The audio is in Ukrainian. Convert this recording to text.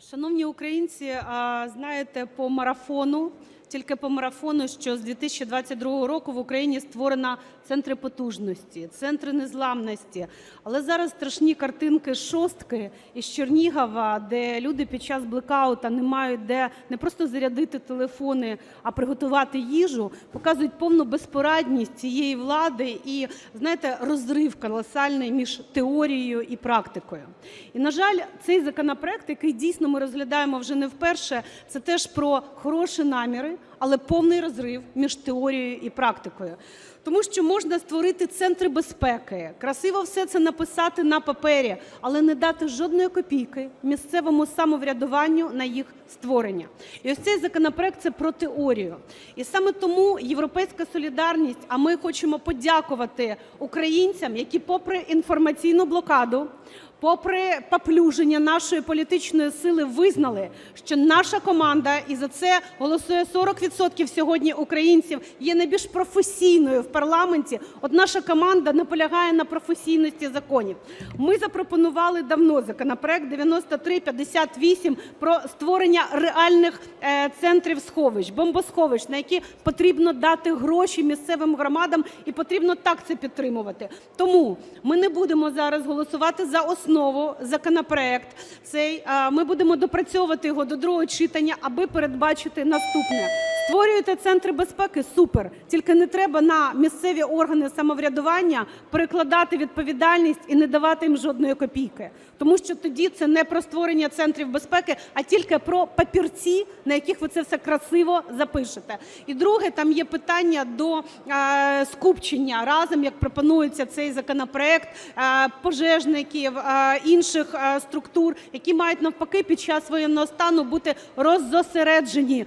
Шановні українці, знаєте по марафону, тільки по марафону, що з 2022 року в Україні створено центри потужності, центри незламності. Але зараз страшні картинки шостки із Чернігова, де люди під час блекаута не мають де не просто зарядити телефони, а приготувати їжу, показують повну безпорадність цієї влади і, знаєте, розрив колосальний між теорією і практикою. І, на жаль, цей законопроект, який дійсно ми розглядаємо вже не вперше, це теж про хороші наміри, але повний розрив між теорією і практикою. Тому що можна створити центри безпеки, красиво все це написати на папері, але не дати жодної копійки місцевому самоврядуванню на їх створення. І ось цей законопроект це про теорію. І саме тому "Європейська солідарність", а ми хочемо подякувати українцям, які попри інформаційну блокаду, попри паплюження нашої політичної сили визнали, що наша команда, і за це голосує 40 відсотків сьогодні українців, є найбільш професійною в парламенті. От наша команда наполягає на професійності законів. Ми запропонували давно законопроект 9358 про створення реальних е, центрів сховищ, бомбосховищ, на які потрібно дати гроші місцевим громадам, і потрібно так це підтримувати. Тому ми не будемо зараз голосувати за основу законопроект цей. Ми будемо допрацьовувати його до другого читання, аби передбачити наступне. Створюєте центри безпеки – супер. Тільки не треба на місцеві органи самоврядування перекладати відповідальність і не давати їм жодної копійки. Тому що тоді це не про створення центрів безпеки, а тільки про папірці, на яких ви це все красиво запишете. І друге, там є питання до е, скупчення разом, як пропонується цей законопроект, е, пожежників, е, інших е, структур, які мають навпаки під час воєнного стану бути роззосереджені.